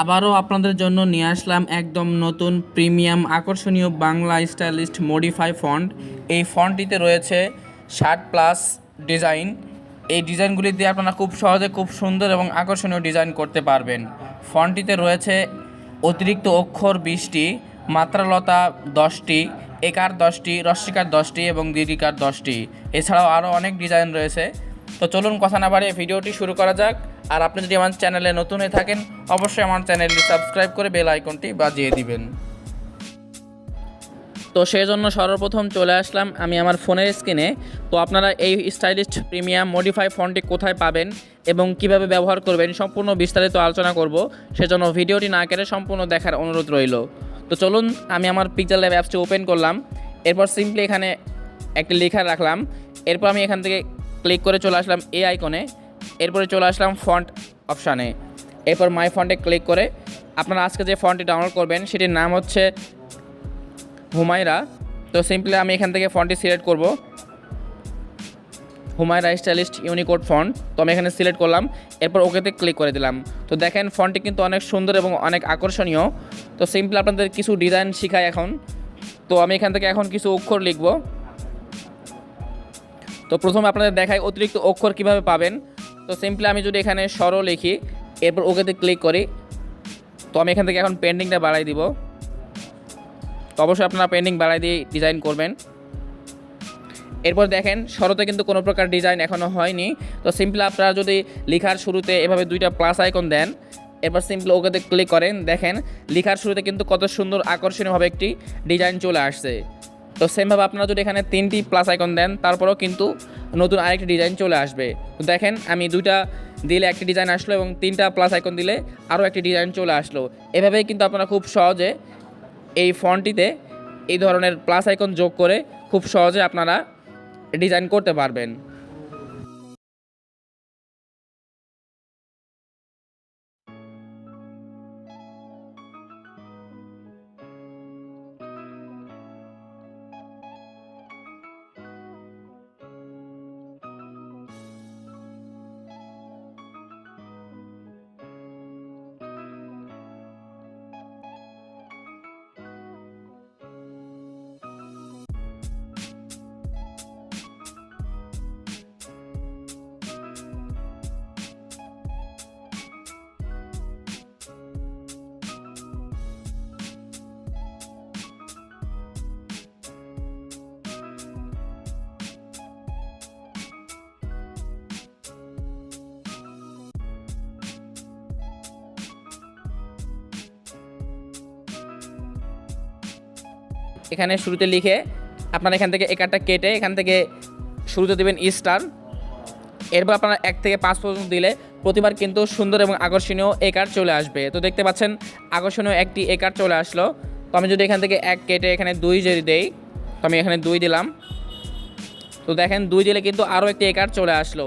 আবারও আপনাদের জন্য নিয়ে আসলাম একদম নতুন প্রিমিয়াম আকর্ষণীয় বাংলা স্টাইলিস্ট মডিফাই ফন্ট এই ফন্টটিতে রয়েছে ষাট প্লাস ডিজাইন এই ডিজাইনগুলি দিয়ে আপনারা খুব সহজে খুব সুন্দর এবং আকর্ষণীয় ডিজাইন করতে পারবেন। ফন্টটিতে রয়েছে অতিরিক্ত অক্ষর বিশটি, মাত্রালতা দশটি, একার দশটি রস্মিকার দশটি এবং দীর্ঘিকার দশটি। এছাড়াও আরও অনেক ডিজাইন রয়েছে। তো চলুন কথা না বাড়িয়ে ভিডিওটি শুরু করা যাক। আর আপনি যদি আমার চ্যানেলে নতুন হয়ে থাকেন, অবশ্যই আমার চ্যানেলটি সাবস্ক্রাইব করে বেল আইকনটি বাজিয়ে দিবেন। তো সেই জন্য সর্বপ্রথম চলে আসলাম আমি আমার ফোনের স্ক্রিনে। তো আপনারা এই স্টাইলিস্ট প্রিমিয়াম মডিফাই ফোনটি কোথায় পাবেন এবং কীভাবে ব্যবহার করবেন সম্পূর্ণ বিস্তারিত আলোচনা করব। সেজন্য ভিডিওটি না কেটে সম্পূর্ণ দেখার অনুরোধ রইল। তো চলুন আমি আমার পিকচার ল্যাব অ্যাপসটি ওপেন করলাম। এরপর সিম্পলি এখানে একটি লেখা রাখলাম। এরপর আমি এখান থেকে ক্লিক করে চলে আসলাম এ। আইকনে এরপরে চলে আসলাম ফন্ট অপশানে এরপর মাই ফন্টে ক্লিক করে আপনারা আজকে যে ফন্টটি ডাউনলোড করবেন, সেটির নাম হচ্ছে হুমায়রা। তো সিম্পলি আমি এখান থেকে ফন্টটি সিলেক্ট করব। হুমায়রা স্টাইলিস্ট ইউনিকোড ফন্ট তো আমি এখানে সিলেক্ট করলাম। এরপর ওকেতে ক্লিক করে দিলাম। তো দেখেন ফন্টটি কিন্তু অনেক সুন্দর এবং অনেক আকর্ষণীয়। তো সিম্পলি আপনাদের কিছু ডিজাইন শেখাই এখন। তো আমি এখান থেকে এখন কিছু অক্ষর লিখব। তো প্রথমে আপনাদের দেখাই অতিরিক্ত অক্ষর কীভাবে পাবেন। তো সিম্পলি আমি যদি এখানে সরল লিখি, এরপর ওকেতে ক্লিক করি, তো আমি এখান থেকে এখন পেন্ডিংটা বাড়াই দিব। তো অবশ্যই আপনারা পেন্ডিং বাড়াই দিয়ে ডিজাইন করবেন। এরপর দেখেন শরতে কিন্তু কোনো প্রকার ডিজাইন এখনও হয়নি। তো সিম্পলি আপনারা যদি লেখার শুরুতে এভাবে দুইটা প্লাস আইকন দেন, এরপর সিম্পলি ওকেতে ক্লিক করেন, দেখেন, লেখার শুরুতে কিন্তু কত সুন্দর আকর্ষণীয়ভাবে একটি ডিজাইন চলে আসছে। তো সেমভাবে আপনারা যদি এখানে তিনটি প্লাস আইকন দেন, তারপরেও কিন্তু নতুন আরেকটি ডিজাইন চলে আসবে। তো দেখেন, আমি দুইটা দিলে একটি ডিজাইন আসলো এবং তিনটা প্লাস আইকন দিলে আরও একটি ডিজাইন চলে আসলো। এভাবেই কিন্তু আপনারা খুব সহজে এই ফন্টটিতে এই ধরনের প্লাস আইকন যোগ করে খুব সহজে আপনারা ডিজাইন করতে পারবেন। এখানে শুরুতে লিখে আপনারা এখান থেকে একারটা কেটে এখান থেকে শুরুতে দেবেন স্টার। এরপর আপনারা এক থেকে পাঁচ পর্যন্ত দিলে প্রতিবার কিন্তু সুন্দর এবং আকর্ষণীয় একার চলে আসবে। তো দেখতে পাচ্ছেন, আকর্ষণীয় একটি এ কার্ড চলে আসলো। তো আমি যদি এখান থেকে এক কেটে এখানে দুই যদি দেই, তো আমি এখানে দুই দিলাম। তো দেখেন, দুই দিলে কিন্তু আরও একটি একার চলে আসলো।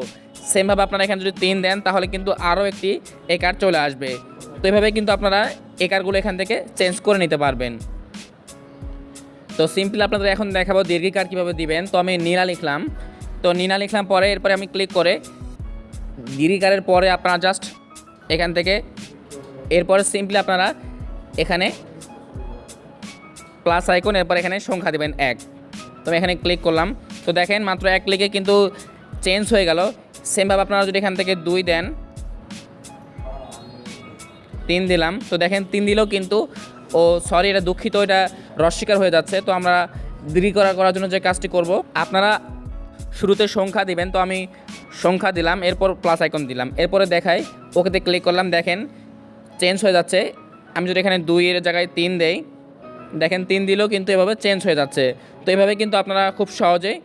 সেমভাবে আপনারা এখানে যদি তিন দেন, তাহলে কিন্তু আরও একটি এ কার্ড চলে আসবে। তো এভাবে কিন্তু আপনারা একারগুলো এখান থেকে চেঞ্জ করে নিতে পারবেন। তো সিম্পলি আপনাদের এখন দেখাবো দীর্ঘিকার কীভাবে দিবেন। তো আমি নীলা লিখলাম। তো নীলা লিখলাম পরে, এরপরে আমি ক্লিক করে দীর্ঘিকারের পরে আপনারা জাস্ট এখান থেকে, এরপরে সিম্পলি আপনারা এখানে প্লাস আইকন এরপর এখানে সংখ্যা দেবেন এক। তো আমি এখানে ক্লিক করলাম। তো দেখেন মাত্র এক ক্লিকে কিন্তু চেঞ্জ হয়ে গেল। সেমভাবে আপনারা যদি এখান থেকে দুই দেন, তিন দিলাম। তো দেখেন তিন দিলেও কিন্তু ও সরি, এটা দুঃখিত, এটা রস্বীকার হয়ে যাচ্ছে। তো আমরা দীর্ঘ করা করার জন্য যে কাজটি করব, আপনারা শুরুতে সংখ্যা দিবেন। তো আমি সংখ্যা দিলাম, এরপর প্লাস আইকন দিলাম। এরপরে দেখাই, ওকেতে ক্লিক করলাম, দেখেন চেঞ্জ হয়ে যাচ্ছে। আমি যদি এখানে দুইয়ের জায়গায় তিন দেই, দেখেন তিন দিলেও কিন্তু এভাবে চেঞ্জ হয়ে যাচ্ছে। তো এভাবে কিন্তু আপনারা খুব সহজেই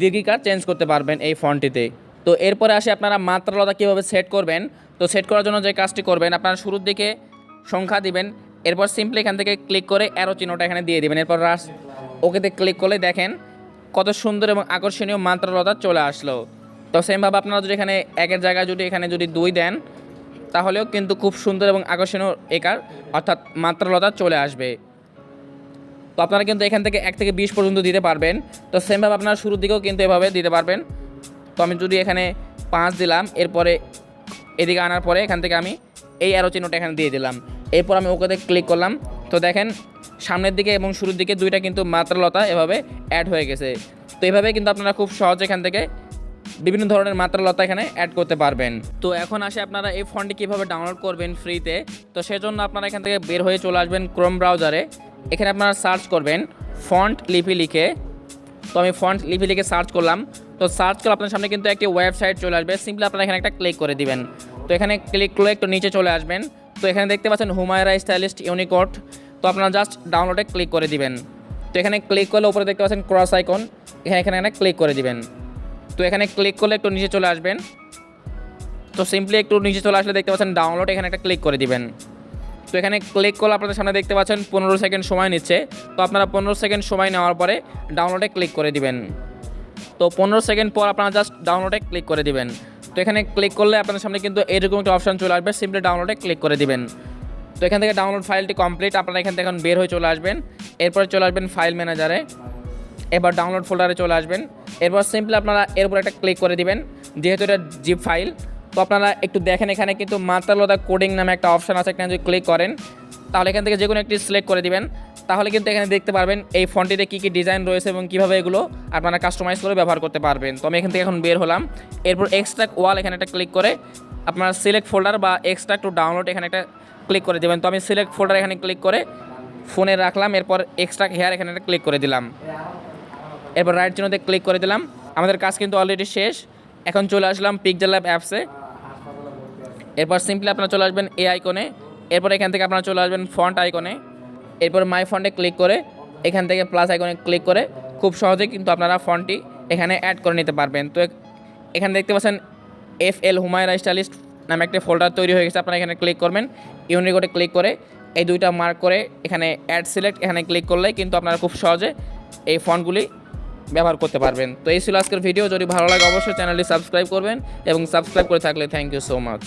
দীর্ঘিকার চেঞ্জ করতে পারবেন এই ফন্টটিতে। তো এরপরে আসে, আপনারা মাত্রালতা কীভাবে সেট করবেন? তো সেট করার জন্য যে কাজটি করবেন, আপনারা শুরুর দিকে সংখ্যা দিবেন। এরপর সিম্পলি এখান থেকে ক্লিক করে অ্যারো চিহ্নটা এখানে দিয়ে দিবেন। এরপর রাস ওকেতে ক্লিক করলে দেখেন কত সুন্দর এবং আকর্ষণীয় মাত্রালতা চলে আসলো। তো সেমভাবে আপনারা যদি এখানে একের জায়গায় যদি এখানে যদি দুই দেন, তাহলেও কিন্তু খুব সুন্দর এবং আকর্ষণীয় একার, অর্থাৎ মাত্রালতা চলে আসবে। তো আপনারা কিন্তু এখান থেকে এক থেকে বিশ পর্যন্ত দিতে পারবেন। তো সেমভাবে আপনারা শুরুর দিকেও কিন্তু এভাবে দিতে পারবেন। তো আমি যদি এখানে পাঁচ দিলাম, এরপরে এদিকে আনার পরে এখান থেকে আমি এই অ্যারো চিহ্নটা এখানে দিয়ে দিলাম। এরপর আমি ওকেতে ক্লিক করলাম। তো দেখেন, সামনের দিকে এবং শুরুর দিকে দুইটা কিন্তু মাত্রালতা এভাবে অ্যাড হয়ে গেছে। তো এভাবে কিন্তু আপনারা খুব সহজ এখান থেকে বিভিন্ন ধরনের মাত্রালতা এখানে অ্যাড করতে পারবেন। তো এখন আসে আপনারা এই ফন্টটি কীভাবে ডাউনলোড করবেন ফ্রিতে তো সেজন্য আপনারা এখান থেকে বের হয়ে চলে আসবেন ক্রোম ব্রাউজারে এখানে আপনারা সার্চ করবেন ফন্ট লিপি লিখে। তো আমি ফন্ট লিপি লিখে সার্চ করলাম। তো সার্চ করে আপনার সামনে কিন্তু একটি ওয়েবসাইট চলে আসবে। সিম্পলি আপনারা এখানে একটা ক্লিক করে দিবেন। তো এখানে ক্লিক করলে একটু নিচে চলে আসবেন। তো এখানে দেখতে পাচ্ছেন হুমায়রা স্টাইলিস্ট ইউনিকোড তো আপনারা জাস্ট ডাউনলোডে ক্লিক করে দিবেন। তো এখানে ক্লিক করলে উপরে দেখতে পাচ্ছেন ক্রস আইকন এখানে এখানে এখানে ক্লিক করে দিবেন। তো এখানে ক্লিক করলে একটু নিচে চলে আসবেন। তো সিম্পলি একটু নিচে চলে আসলে দেখতে পাচ্ছেন ডাউনলোড এখানে একটা ক্লিক করে দিবেন। তো এখানে ক্লিক করলে আপনাদের সামনে দেখতে পাচ্ছেন পনেরো সেকেন্ড সময় নিচ্ছে। তো আপনারা পনেরো সেকেন্ড সময় নেওয়ার পরে ডাউনলোডে ক্লিক করে দিবেন। তো পনেরো সেকেন্ড পর আপনারা জাস্ট ডাউনলোডে ক্লিক করে দিবেন। তো এখানে ক্লিক করলে আপনাদের সামনে কিন্তু এরকম একটা অপশান চলে আসবে সিম্পলি ডাউনলোডে ক্লিক করে দিবেন। তো এখান থেকে ডাউনলোড ফাইলটি কমপ্লিট আপনারা এখান থেকে এখন বের হয়ে চলে আসবেন। এরপরে চলে আসবেন ফাইল ম্যানেজারে এবার ডাউনলোড ফোল্ডারে চলে আসবেন। এরপর সিম্পলি আপনারা এর উপর একটা ক্লিক করে দিবেন, যেহেতু এটা জিপ ফাইল তো আপনারা একটু দেখেন এখানে কিন্তু মাত্রালতা কোডিং নামে একটা অপশন আছে, এখানে যদি ক্লিক করেন, তাহলে এখান থেকে যে কোনো একটি সিলেক্ট করে দিবেন। তাহলে কিন্তু এখানে দেখতে পারবেন এই ফন্টিতে কী কী ডিজাইন রয়েছে এবং কীভাবে এগুলো আপনারা কাস্টমাইজ করে ব্যবহার করতে পারবেন। তো আমি এখান থেকে এখন বের হলাম। এরপর এক্সট্রাক্ট ওয়াল এখানে একটা ক্লিক করে আপনারা সিলেক্ট ফোল্ডার বা এক্সট্রাক্ট টু ডাউনলোড এখানে একটা ক্লিক করে দেবেন। তো আমি সিলেক্ট ফোল্ডার এখানে ক্লিক করে ফোনে রাখলাম, এরপর এক্সট্রাক্ট হেয়ার এখানে একটা ক্লিক করে দিলাম। এরপর রাইট চিহ্নতে ক্লিক করে দিলাম। আমাদের কাজ কিন্তু অলরেডি শেষ। এখন চলে আসলাম পিকজার ল্যাব অ্যাপসে এরপর সিম্পলি আপনারা চলে আসবেন এ আইকনে এরপর এখান থেকে আপনারা চলে আসবেন ফন্ট আইকনে এরপর মাই ফন্টে ক্লিক করে, এখান থেকে প্লাস আইকনে ক্লিক করে, খুব সহজেই কিন্তু আপনারা ফন্টটি এখানে অ্যাড করে নিতে পারবেন। তো এখানে দেখতে পাচ্ছেন এফ এল হুমায়রা স্টাইলিস্ট নামে একটা ফোল্ডার তৈরি হয়ে গেছে, আপনারা এখানে ক্লিক করবেন। ইউনিকোডে ক্লিক করে, এই দুইটা মার্ক করে এখানে অ্যাড সিলেক্ট এখানে ক্লিক করলে কিন্তু আপনারা খুব সহজে এই ফন্টগুলি ব্যবহার করতে পারবেন। তো এই ছিল আজকের ভিডিও যদি ভালো লাগে অবশ্যই চ্যানেলটি সাবস্ক্রাইব করবেন এবং সাবস্ক্রাইব করে থাকলে থ্যাংক ইউ সো মাচ